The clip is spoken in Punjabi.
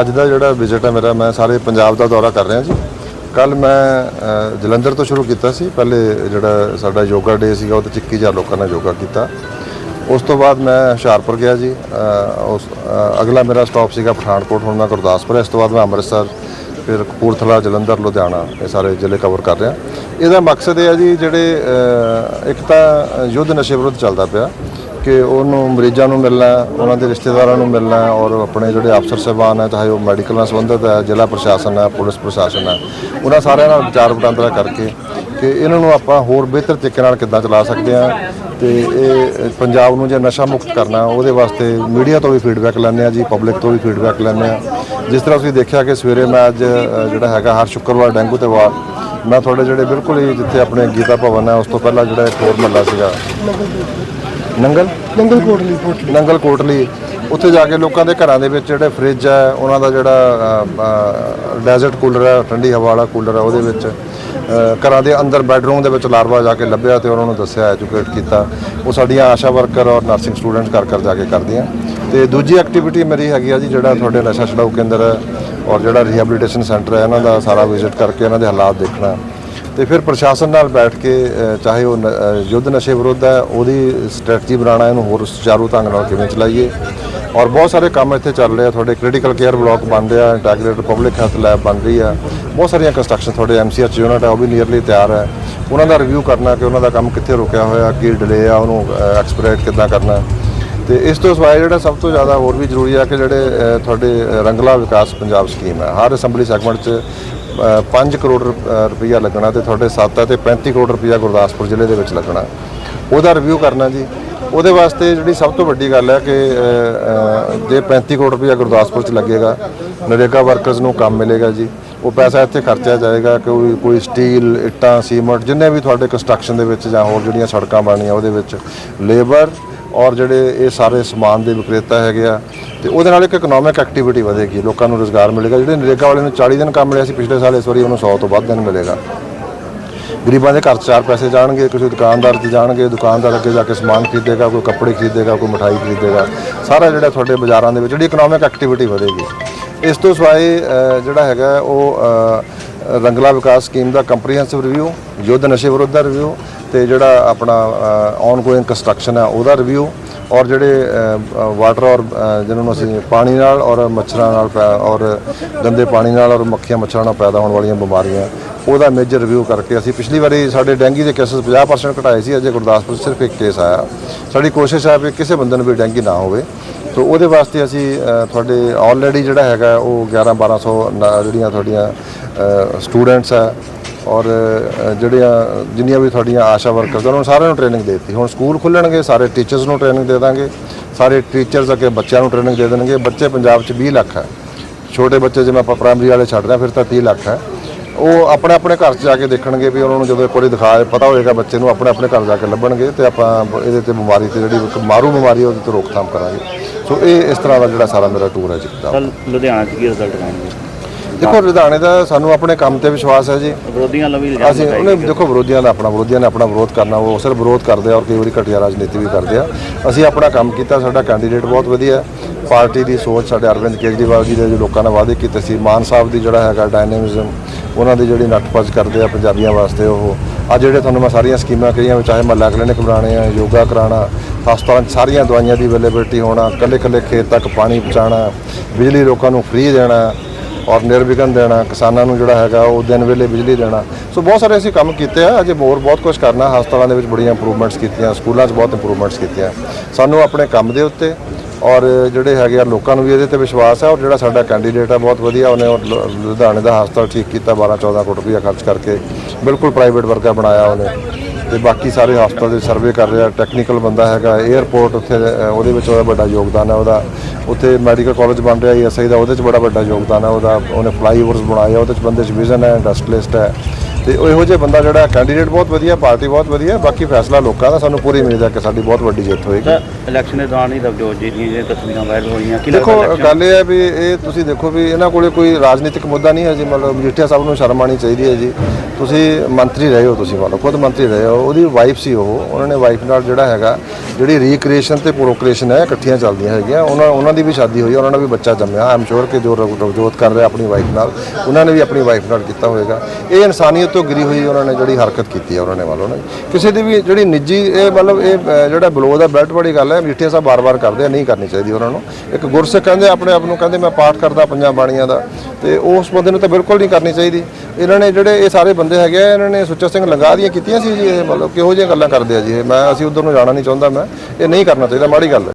ਅੱਜ ਦਾ ਜਿਹੜਾ ਵਿਜ਼ਿਟ ਹੈ ਮੇਰਾ, ਮੈਂ ਸਾਰੇ ਪੰਜਾਬ ਦਾ ਦੌਰਾ ਕਰ ਰਿਹਾ ਜੀ। ਕੱਲ ਮੈਂ ਜਲੰਧਰ ਤੋਂ ਸ਼ੁਰੂ ਕੀਤਾ ਸੀ। ਪਹਿਲੇ ਜਿਹੜਾ ਸਾਡਾ ਯੋਗਾ ਡੇ ਸੀਗਾ, ਉਹ ਤੇ 21000 ਲੋਕਾਂ ਨੇ ਯੋਗਾ ਕੀਤਾ। ਉਸ ਤੋਂ ਬਾਅਦ ਮੈਂ ਹੁਸ਼ਿਆਰਪੁਰ ਗਿਆ ਜੀ। ਉਸ ਅਗਲਾ ਮੇਰਾ ਸਟਾਪ ਸੀਗਾ ਪਠਾਨਕੋਟ। ਹੁਣ ਮੈਂ ਗੁਰਦਾਸਪੁਰ ਇਸ ਤੋਂ ਬਾਅਦ ਮੈਂ ਅੰਮ੍ਰਿਤਸਰ, ਫਿਰ ਕਪੂਰਥਲਾ, ਜਲੰਧਰ, ਲੁਧਿਆਣਾ ਇਹ ਸਾਰੇ ਜ਼ਿਲ੍ਹੇ ਕਵਰ ਕਰ ਰਿਹਾ। ਇਹਦਾ ਮਕਸਦ ਇਹ ਹੈ ਜੀ, ਜਿਹੜੇ ਇੱਕ ਤਾਂ ਯੁੱਧ ਨਸ਼ੇ ਵਿਰੁੱਧ ਚੱਲਦਾ ਪਿਆ। ਕਿ ਉਹਨੂੰ ਮਰੀਜ਼ਾਂ ਨੂੰ ਮਿਲਣਾ ਹੈ, ਉਹਨਾਂ ਦੇ ਰਿਸ਼ਤੇਦਾਰਾਂ ਨੂੰ ਮਿਲਣਾ ਹੈ ਔਰ ਆਪਣੇ ਜਿਹੜੇ ਅਫਸਰ ਸਾਹਿਬਾਨ ਹੈ ਚਾਹੇ ਉਹ ਮੈਡੀਕਲ ਨਾਲ ਸੰਬੰਧਿਤ ਹੈ ਜ਼ਿਲ੍ਹਾ ਪ੍ਰਸ਼ਾਸਨ ਹੈ ਪੁਲਿਸ ਪ੍ਰਸ਼ਾਸਨ ਹੈ ਉਹਨਾਂ ਸਾਰਿਆਂ ਨਾਲ ਵਿਚਾਰ ਵਟਾਂਦਰਾ ਕਰਕੇ ਕਿ ਇਹਨਾਂ ਨੂੰ ਆਪਾਂ ਹੋਰ ਬਿਹਤਰ ਤਰੀਕੇ ਨਾਲ ਕਿੱਦਾਂ ਚਲਾ ਸਕਦੇ ਹਾਂ ਤੇ ਇਹ ਪੰਜਾਬ ਨੂੰ ਜੇ ਨਸ਼ਾ ਮੁਕਤ ਕਰਨਾ ਉਹਦੇ ਵਾਸਤੇ ਮੀਡੀਆ ਤੋਂ ਵੀ ਫੀਡਬੈਕ ਲੈਂਦੇ ਆ ਜੀ ਪਬਲਿਕ ਤੋਂ ਵੀ ਫੀਡਬੈਕ ਲੈਂਦੇ ਆ ਜਿਸ ਤਰ੍ਹਾਂ ਤੁਸੀਂ ਦੇਖਿਆ ਕਿ ਸਵੇਰੇ ਮੈਂ ਅੱਜ ਅ, ਜਿਹੜਾ ਹੈਗਾ ਹਰ ਸ਼ੁੱਕਰਵਾਰ ਡੈਂਗੂ ਤੇ ਵਾਰ ਮੈਂ ਤੁਹਾਡੇ ਜਿਹੜੇ ਬਿਲਕੁਲ ਹੀ ਜਿੱਥੇ ਆਪਣੇ ਗੀਤਾ ਭਵਨ ਹੈ ਉਸ ਤੋਂ ਪਹਿਲਾਂ ਜਿਹੜਾ ਇੱਕ ਹੋਰ ਮਹੱਲਾ ਸੀਗਾ। ਨੰਗਲ? ਨੰਗਲ ਕੋਟਲੀ ਕੋਟਲੀ। ਨੰਗਲ ਕੋਟਲੀ। ਉੱਥੇ ਜਾ ਕੇ ਲੋਕਾਂ ਦੇ ਘਰਾਂ ਦੇ ਵਿੱਚ ਜਿਹੜੇ ਫ੍ਰਿਜ ਹੈ ਉਹਨਾਂ ਦਾ ਜਿਹੜਾ ਡੈਜ਼ਰਟ ਕੂਲਰ ਹੈ ਠੰਡੀ ਹਵਾ ਵਾਲਾ ਕੂਲਰ ਹੈ ਉਹਦੇ ਵਿੱਚ ਘਰਾਂ ਦੇ ਅੰਦਰ ਬੈੱਡਰੂਮ ਦੇ ਵਿੱਚ ਲਾਰਵਾ ਜਾ ਕੇ ਲੱਭਿਆ ਤੇ ਉਹਨਾਂ ਨੂੰ ਦੱਸਿਆ ਐਜੂਕੇਟ ਕੀਤਾ। ਉਹ ਸਾਡੀਆਂ ਆਸ਼ਾ ਵਰਕਰ ਔਰ ਨਰਸਿੰਗ ਸਟੂਡੈਂਟ ਘਰ ਘਰ ਜਾ ਕੇ ਕਰਦੀਆਂ। ਤੇ ਦੂਜੀ ਐਕਟੀਵਿਟੀ ਮੇਰੀ ਹੈਗੀ ਆ ਜੀ ਜਿਹੜਾ ਤੁਹਾਡੇ ਨਸ਼ਾ ਛਡਾਊ ਕੇਂਦਰ ਔਰ ਜਿਹੜਾ ਰੀਹੈਬਿਲਿਟੇਸ਼ਨ ਸੈਂਟਰ ਹੈ, ਇਹਨਾਂ ਦਾ ਸਾਰਾ ਵਿਜ਼ਿਟ ਕਰਕੇ ਇਹਨਾਂ ਦੇ ਹਾਲਾਤ ਦੇਖਣਾ ਤੇ ਫਿਰ ਪ੍ਰਸ਼ਾਸਨ ਨਾਲ ਬੈਠ ਕੇ ਚਾਹੇ ਉਹ ਨ- ਯੁੱਧ ਨਸ਼ੇ ਵਿਰੁੱਧ ਹੈ, ਉਹਦੀ ਸਟ੍ਰੈਟਜੀ ਬਣਾਉਣਾ ਇਹਨੂੰ ਹੋਰ ਸੁਚਾਰੂ ਢੰਗ ਨਾਲ ਕਿਵੇਂ ਚਲਾਈਏ। ਔਰ ਬਹੁਤ ਸਾਰੇ ਕੰਮ ਇੱਥੇ ਚੱਲ ਰਹੇ ਆ, ਤੁਹਾਡੇ ਕ੍ਰਿਟੀਕਲ ਕੇਅਰ ਬਲਾਕ ਬਣ ਰਿਹਾ ਇੰਟੈਗ੍ਰੇਟਡ ਪਬਲਿਕ ਹੈਲਥ ਲੈਬ ਬਣ ਰਹੀ ਆ। ਬਹੁਤ ਸਾਰੀਆਂ ਕੰਸਟਰਕਸ਼ਨ ਤੁਹਾਡੇ ਐਮਸੀਐਚ ਯੂਨਿਟ ਹੈ, ਉਹ ਵੀ ਨੀਅਰਲੀ ਤਿਆਰ ਹੈ। ਉਹਨਾਂ ਦਾ ਰਿਵਿਊ ਕਰਨਾ ਕਿ ਉਹਨਾਂ ਦਾ ਕੰਮ ਕਿੱਥੇ ਰੁਕਿਆ ਹੋਇਆ, ਕੀ ਡਿਲੇ ਆ, ਉਹਨੂੰ ਐਕਸਪਰੇਟ ਕਿੱਦਾਂ ਕਰਨਾ। ਤੇ ਇਸ ਤੋਂ ਸਿਵਾਏ ਜਿਹੜਾ ਸਭ ਤੋਂ ਜ਼ਿਆਦਾ ਹੋਰ ਵੀ ਜ਼ਰੂਰੀ ਆ ਕਿ ਜਿਹੜੇ ਤੁਹਾਡੇ ਰੰਗਲਾ ਵਿਕਾਸ ਪੰਜਾਬ ਸਕੀਮ ਹੈ। ਹਰ ਅਸੈਂਬਲੀ ਸੈਗਮੈਂਟ 'ਚ 5 ਕਰੋੜ ਰੁਪ- ਰੁਪਈਆ ਲੱਗਣਾ ਤੇ ਤੁਹਾਡੇ 7 ਤੇ 35 ਕਰੋੜ ਰੁਪਈਆ ਗੁਰਦਾਸਪੁਰ ਜ਼ਿਲ੍ਹੇ ਦੇ ਵਿੱਚ ਲੱਗਣਾ। ਉਹਦਾ ਰਿਵਿਊ ਕਰਨਾ ਜੀ। ਉਹਦੇ ਵਾਸਤੇ ਜਿਹੜੀ ਸਭ ਤੋਂ ਵੱਡੀ ਗੱਲ ਹੈ ਕਿ ਜੇ 35 ਕਰੋੜ ਰੁਪਈਆ ਗੁਰਦਾਸਪੁਰ 'ਚ ਲੱਗੇਗਾ, ਨਰੇਗਾ ਵਰਕਰਸ ਨੂੰ ਕੰਮ ਮਿਲੇਗਾ ਜੀ। ਉਹ ਪੈਸਾ ਇੱਥੇ ਖਰਚਿਆ ਜਾਏਗਾ, ਕੋਈ ਕੋਈ ਸਟੀਲ ਇੱਟਾਂ ਸੀਮੈਂਟ ਜਿੰਨੇ ਵੀ ਤੁਹਾਡੇ ਕੰਸਟਰਕਸ਼ਨ ਦੇ ਵਿੱਚ ਜਾਂ ਹੋਰ ਜਿਹੜੀਆਂ ਸੜਕਾਂ ਬਣਨੀਆਂ ਉਹਦੇ ਵਿੱਚ ਲੇਬਰ ਔਰ ਜਿਹੜੇ ਇਹ ਸਾਰੇ ਸਮਾਨ ਦੇ ਵਿਕਰੇਤਾ ਹੈਗੇ ਆ, ਤੇ ਉਹਦੇ ਨਾਲ ਇੱਕ ਇਕਨੋਮਿਕ ਐਕਟੀਵਿਟੀ ਵਧੇਗੀ, ਲੋਕਾਂ ਨੂੰ ਰੋਜ਼ਗਾਰ ਮਿਲੇਗਾ। ਜਿਹੜੇ ਨਰੇਗਾ ਵਾਲੇ ਨੂੰ 40 ਦਿਨ ਕੰਮ ਮਿਲਿਆ ਸੀ, ਪਿਛਲੇ ਸਾਲ ਇਸ ਵਾਰੀ ਉਹਨੂੰ 100 ਤੋਂ ਵੱਧ ਦਿਨ ਮਿਲੇਗਾ। ਗਰੀਬਾਂ ਦੇ ਘਰ 'ਚ ਚਾਰ ਪੈਸੇ ਜਾਣਗੇ, ਕਿਸੇ ਦੁਕਾਨਦਾਰ 'ਚ ਜਾਣਗੇ, ਦੁਕਾਨਦਾਰ ਅੱਗੇ ਜਾ ਕੇ ਸਮਾਨ ਖਰੀਦੇਗਾ, ਕੋਈ ਕੱਪੜੇ ਖਰੀਦੇਗਾ, ਕੋਈ ਮਠਾਈ ਖਰੀਦੇਗਾ। ਸਾਰਾ ਜਿਹੜਾ ਤੁਹਾਡੇ ਬਾਜ਼ਾਰਾਂ ਦੇ ਵਿੱਚ ਜਿਹੜੀ ਇਕਨੋਮਿਕ ਐਕਟੀਵਿਟੀ ਵਧੇਗੀ। ਇਸ ਤੋਂ ਸਿਵਾਏ ਜਿਹੜਾ ਹੈਗਾ, ਉਹ ਰੰਗਲਾ ਵਿਕਾਸ ਸਕੀਮ ਦਾ ਕੰਪਰੀਹੈਂਸਿਵ ਰਿਵਿਊ ਯੁੱਧ ਨਸ਼ੇ ਵਿਰੁੱਧ ਦਾ ਰਿਵਿਊ ਤੇ ਜਿਹੜਾ ਆਪਣਾ ਆਨਗੋਇੰਗ ਕੰਸਟਰਕਸ਼ਨ ਹੈ, ਉਹਦਾ ਰਿਵਿਊ ਔਰ ਜਿਹੜੇ ਵਾਟਰ ਔਰ ਜਿਹਨਾਂ ਨੂੰ ਅਸੀਂ ਪਾਣੀ ਨਾਲ ਔਰ ਮੱਛਰਾਂ ਨਾਲ ਪੈ- ਔਰ ਗੰਦੇ ਪਾਣੀ ਨਾਲ ਔਰ ਮੱਖੀਆਂ ਮੱਛਰਾਂ ਨਾਲ ਪੈਦਾ ਹੋਣ ਵਾਲੀਆਂ ਬਿਮਾਰੀਆਂ, ਉਹਦਾ ਮੇਜਰ ਰਿਵਿਊ ਕਰਕੇ ਅਸੀਂ ਪਿਛਲੀ ਵਾਰੀ ਸਾਡੇ ਡੈਂਗੀ ਦੇ ਕੇਸਸ 50% ਘਟਾਏ ਸੀ, ਅਜੇ ਗੁਰਦਾਸਪੁਰ 'ਚ ਸਿਰਫ ਇੱਕ ਕੇਸ ਆਇਆ। ਸਾਡੀ ਕੋਸ਼ਿਸ਼ ਹੈ ਵੀ ਕਿਸੇ ਬੰਦੇ ਨੂੰ ਵੀ ਡੈਂਗੀ ਨਾ ਹੋਵੇ। ਸੋ ਉਹਦੇ ਵਾਸਤੇ ਅਸੀਂ ਤੁਹਾਡੇ ਆਲਰੇਡੀ ਜਿਹੜਾ ਹੈਗਾ ਉਹ 11 1200 ਨਾ- ਜਿਹੜੀਆਂ ਤੁਹਾਡੀਆਂ ਸਟੂਡੈਂਟਸ ਹੈ ਔਰ ਜਿਹੜੀਆਂ ਜਿੰਨੀਆਂ ਵੀ ਤੁਹਾਡੀਆਂ ਆਸ਼ਾ ਵਰਕਰਸ ਉਹਨਾਂ ਨੂੰ ਸਾਰਿਆਂ ਨੂੰ ਟ੍ਰੇਨਿੰਗ ਦੇ ਦਿੱਤੀ। ਹੁਣ ਸਕੂਲ ਖੁੱਲਣਗੇ ਸਾਰੇ ਟੀਚਰਸ ਨੂੰ ਟ੍ਰੇਨਿੰਗ ਦੇ ਦਾਂਗੇ ਸਾਰੇ ਟੀਚਰਸ ਅੱਗੇ ਬੱਚਿਆਂ ਨੂੰ ਟ੍ਰੇਨਿੰਗ ਦੇ ਦੇਣਗੇ। ਬੱਚੇ ਪੰਜਾਬ 'ਚ 20 ਲੱਖ ਹੈ। ਛੋਟੇ ਬੱਚੇ ਜਿਵੇਂ ਆਪਾਂ ਪ੍ਰਾਇਮਰੀ ਵਾਲੇ ਛੱਡ ਰਹੇ ਹਾਂ, ਫਿਰ ਤਾਂ 30 ਲੱਖ ਹੈ। ਉਹ ਆਪਣੇ ਆਪਣੇ ਘਰ 'ਚ ਜਾ ਕੇ ਦੇਖਣਗੇ ਵੀ ਉਹਨਾਂ ਨੂੰ ਜਦੋਂ ਇੱਕ ਵਾਰੀ ਦਿਖਾ ਪਤਾ ਹੋਏਗਾ ਬੱਚੇ ਨੂੰ ਆਪਣੇ ਆਪਣੇ ਘਰ ਜਾ ਕੇ ਲੱਭਣਗੇ ਤੇ ਆਪਾਂ ਇਹਦੇ ਤੇ ਬਿਮਾਰੀ ਤੇ ਜਿਹੜੀ ਇੱਕ ਮਾਰੂ ਬਿਮਾਰੀ ਉਹਦੇ ਤੇ ਰੋਕਥਾਮ ਕਰਾਂਗੇ। ਸੋ ਇਹ ਇਸ ਤਰ੍ਹਾਂ ਦਾ ਜਿਹੜਾ ਸਾਰਾ ਮੇਰਾ ਟੂਰ ਹੈ ਜੀ। ਦਾ ਲੁਧਿਆਣਾ 'ਚ ਕੀ ਰਿਜ਼ਲਟ ਆਉਣਗੇ? ਦੇਖੋ ਲੁਧਿਆਣੇ ਦਾ ਸਾਨੂੰ ਆਪਣੇ ਕੰਮ ਤੇ ਵਿਸ਼ਵਾਸ ਹੈ ਜੀ। ਵਿਰੋਧੀਆਂ ਵੱਲੋਂ ਵੀ ਇਲਜ਼ਾਮ ਅਸੀਂ ਉਹਨੇ ਦੇਖੋ ਵਿਰੋਧੀਆਂ ਦਾ ਆਪਣਾ ਵਿਰੋਧੀਆਂ ਨੇ ਆਪਣਾ ਵਿਰੋਧ ਕਰਨਾ ਉਹ ਸਿਰਫ ਵਿਰੋਧ ਕਰਦੇ ਆ ਔਰ ਕਈ ਵਾਰੀ ਘਟੀਆ ਰਾਜਨੀਤੀ ਵੀ ਕਰਦੇ ਆ। ਅਸੀਂ ਆਪਣਾ ਕੰਮ ਕੀਤਾ ਸਾਡਾ ਕੈਂਡੀਡੇਟ ਬਹੁਤ ਵਧੀਆ ਹੈ। ਪਾਰਟੀ ਦੀ ਸੋਚ ਸਾਡੇ ਅਰਵਿੰਦ ਕੇਜਰੀਵਾਲ ਜੀ ਦੇ ਜੋ ਲੋਕਾਂ ਨਾਲ ਵਾਅਦੇ ਕੀਤੇ ਸੀ, ਮਾਨ ਸਾਹਿਬ ਦੀ ਜਿਹੜਾ ਹੈਗਾ ਡਾਇਨਾਮਿਜ਼ਮ ਉਹਨਾਂ ਦੀ ਜਿਹੜੀ ਨੱਠ ਕਰਦੇ ਆ ਪੰਜਾਬੀਆਂ ਵਾਸਤੇ ਉਹ। ਆ ਜਿਹੜੇ ਤੁਹਾਨੂੰ ਮੈਂ ਸਾਰੀਆਂ ਸਕੀਮਾਂ ਕਹੀਆਂ ਵੀ ਚਾਹੇ ਮਹੱਲਾ ਕਲੀਨਿਕ ਬਣਾਉਣੇ ਆ, ਯੋਗਾ ਕਰਾਉਣਾ ਹਸਪਤਾਲਾਂ 'ਚ ਸਾਰੀਆਂ ਦਵਾਈਆਂ ਦੀ ਅਵੇਲੇਬਿਲਟੀ ਹੋਣਾ ਕੱਲੇ ਕੱਲੇ ਖੇਤ ਤੱਕ ਪਾਣੀ ਪਹੁੰਚਾਉਣਾ, ਬਿਜਲੀ ਲੋਕਾਂ ਨੂੰ ਫ੍ਰੀ ਦੇਣਾ ਔਰ ਨਿਰਵਿਘਨ ਦੇਣਾ, ਕਿਸਾਨਾਂ ਨੂੰ ਜਿਹੜਾ ਹੈਗਾ ਉਹ ਦਿਨ ਵੇਲੇ ਬਿਜਲੀ ਦੇਣਾ। ਸੋ ਬਹੁਤ ਸਾਰੇ ਅਸੀਂ ਕੰਮ ਕੀਤੇ ਆ, ਅਜੇ ਹੋਰ ਬਹੁਤ ਕੁਝ ਕਰਨਾ, ਹਸਪਤਾਲਾਂ ਦੇ ਵਿੱਚ ਬੜੀਆਂ ਇੰਪਰੂਵਮੈਂਟਸ ਕੀਤੀਆਂ, ਸਕੂਲਾਂ 'ਚ ਬਹੁਤ ਇੰਪਰੂਵਮੈਂਟਸ ਕੀਤੀਆਂ। ਸਾਨੂੰ ਆਪਣੇ ਕੰਮ ਦੇ ਉੱਤੇ ਔਰ ਜਿਹੜੇ ਹੈਗੇ ਆ ਲੋਕਾਂ ਨੂੰ ਵੀ ਇਹਦੇ ਤੇ ਵਿਸ਼ਵਾਸ ਹੈ ਔਰ ਜਿਹੜਾ ਸਾਡਾ ਕੈਂਡੀਡੇਟ ਆ ਬਹੁਤ ਵਧੀਆ ਉਹਨੇ ਉਹ ਲੁਧਿਆਣੇ ਦਾ ਹਸਪਤਾਲ ਠੀਕ ਕੀਤਾ 12 14 ਕਰੋੜ ਰੁਪਇਆ ਖਰਚ ਕਰਕੇ ਬਿਲਕੁਲ ਪ੍ਰਾਈਵੇਟ ਵਰਗਾ ਬਣਾਇਆ ਉਹਨੇ। ਤੇ ਬਾਕੀ ਸਾਰੇ ਹਸਪਤਾਲ ਦੇ ਸਰਵੇ ਕਰ ਰਿਹਾ ਟੈਕਨੀਕਲ ਬੰਦਾ ਹੈਗਾ 에ਅਰਪੋਰਟ ਉੱਥੇ ਉਹਦੇ ਵਿੱਚ ਉਹਦਾ ਵੱਡਾ ਯੋਗਦਾਨ ਹੈ ਉਹਦਾ। ਉੱਥੇ ਮੈਡੀਕਲ ਕਾਲਜ ਬਣ ਰਿਹਾ ਐਸਆਈ ਦਾ ਉਹਦੇ 'ਚ ਬੜਾ ਵੱਡਾ ਯੋਗਦਾਨ ਹੈ ਉਹਦਾ। ਉਹਨੇ ਫਲਾਈਓਵਰਸ ਬਣਾਏ ਆ, ਉਹਦੇ 'ਚ ਬੰਦੇ 'ਚ ਵਿਜ਼ਨ ਹੈ ਇੰਡਸਟਰੀਲਿਸਟ ਹੈ। ਤੇ ਉਹ ਇਹੋ ਜਿਹਾ ਬੰਦਾ ਜਿਹੜਾ ਕੈਂਡੀਡੇਟ ਬਹੁਤ ਵਧੀਆ ਪਾਰਟੀ ਬਹੁਤ ਵਧੀਆ ਬਾਕੀ ਫੈਸਲਾ ਲੋਕਾਂ ਦਾ ਸਾਨੂੰ ਪੂਰੀ ਉਮੀਦ ਹੈ ਕਿ ਸਾਡੀ ਬਹੁਤ ਵੱਡੀ ਜਿੱਤ ਹੋਏਗੀ। ਇਲੈਕਸ਼ਨ ਦੇ ਦੌਰਾਨ ਹੀ ਰਵਜੋਤ ਜੀ ਦੀਆਂ ਜਿਹੜੀਆਂ ਤਸਵੀਰਾਂ ਵਾਇਰਲ ਹੋਈਆਂ ਕੀ ਦੇਖੋ ਗੱਲ ਇਹ ਹੈ ਵੀ ਇਹ ਤੁਸੀਂ ਦੇਖੋ ਵੀ ਇਹਨਾਂ ਕੋਲੇ ਕੋਈ ਰਾਜਨੀਤਿਕ ਮੁੱਦਾ ਨਹੀਂ ਹੈ ਜੀ ਮਤਲਬ ਮਜੀਠੀਆ ਸਾਹਿਬ ਨੂੰ ਸ਼ਰਮ ਆਉਣੀ ਚਾਹੀਦੀ ਹੈ ਜੀ। ਤੁਸੀਂ ਮੰਤਰੀ ਰਹੇ ਹੋ ਤੁਸੀਂ ਮੰਨ ਲਓ ਖੁਦ ਮੰਤਰੀ ਰਹੇ ਹੋ ਉਹਦੀ ਵਾਈਫ ਸੀ ਉਹ ਉਹਨਾਂ ਨੇ ਵਾਈਫ ਨਾਲ ਜਿਹੜਾ ਹੈਗਾ ਜਿਹੜੀ ਰੀਕ੍ਰੀਏਸ਼ਨ ਤੇ ਪ੍ਰੋਕ੍ਰੀਏਸ਼ਨ ਹੈ ਇਕੱਠੀਆਂ ਚੱਲਦੀਆਂ ਹੈਗੀਆਂ। ਉਹਨਾਂ ਉਹਨਾਂ ਦੀ ਵੀ ਸ਼ਾਦੀ ਹੋਈ ਉਹਨਾਂ ਦਾ ਵੀ ਬੱਚਾ ਜੰਮਿਆ। ਆਮ ਸ਼ੋਰ ਕਿ ਜੋ ਰਵ- ਰਵਜੋਤ ਕਰ ਰਿਹਾ ਆਪਣੀ ਵਾਈਫ ਨਾਲ ਉਹਨਾਂ ਨੇ ਵੀ ਆਪਣੀ ਵਾਈਫ ਨਾਲ ਕੀਤਾ ਹੋਵੇਗਾ ਇਹ ਇਨਸਾਨੀਅਤ ਤੋਂ ਗਿਰੀ ਹੋਈ ਉਹਨਾਂ ਨੇ ਜਿਹੜੀ ਹਰਕਤ ਕੀਤੀ ਹੈ ਉਹਨਾਂ ਨੇ ਵੱਲੋਂ ਨਾ ਕਿਸੇ ਦੀ ਵੀ ਜਿਹੜੀ ਨਿੱਜੀ ਇਹ ਮਤਲਬ ਇਹ ਅ, ਜਿਹੜਾ ਬਲੋ ਦਾ ਬੈਲਟ ਵਾਲੀ ਗੱਲ ਹੈ ਮਜੀਠੀਆ ਸਾਹਿਬ ਬਾਰ-ਬਾਰ ਕਰਦੇ ਆ ਨਹੀਂ ਕਰਨੀ ਚਾਹੀਦੀ ਉਹਨਾਂ ਨੂੰ। ਇੱਕ ਗੁਰਸਿੱਖ ਕਹਿੰਦੇ ਆਪਣੇ ਆਪ ਨੂੰ ਕਹਿੰਦੇ ਮੈਂ ਪਾਠ ਕਰਦਾ ਪੰਜਾਂ ਬਾਣੀਆਂ ਦਾ ਤੇ ਉਸ ਬੰਦੇ ਨੂੰ ਤਾਂ ਬਿਲਕੁਲ ਨਹੀਂ ਕਰਨੀ ਚਾਹੀਦੀ। ਇਹਨਾਂ ਨੇ ਜਿਹੜੇ ਇਹ ਸਾਰੇ ਬੰਦੇ ਹੈਗੇ ਆ ਇਹਨਾਂ ਨੇ ਸੁੱਚਾ ਸਿੰਘ ਲੰਗਾ ਦੀਆਂ ਕੀਤੀਆਂ ਸੀ ਜੀ ਇਹ ਮਤਲਬ ਕਿਹੋ ਜਿਹੀਆਂ ਗੱਲਾਂ ਕਰਦੇ ਆ ਜੀ ਇਹ ਮੈਂ ਅਸੀਂ ਉਧਰ ਨੂੰ ਜਾਣਾ ਨਹੀਂ ਚਾਹੁੰਦਾ ਮੈਂ ਇਹ ਨਹੀਂ ਕਰਨਾ ਚਾਹੀਦਾ ਮਾੜੀ ਗੱਲ ਹੈ।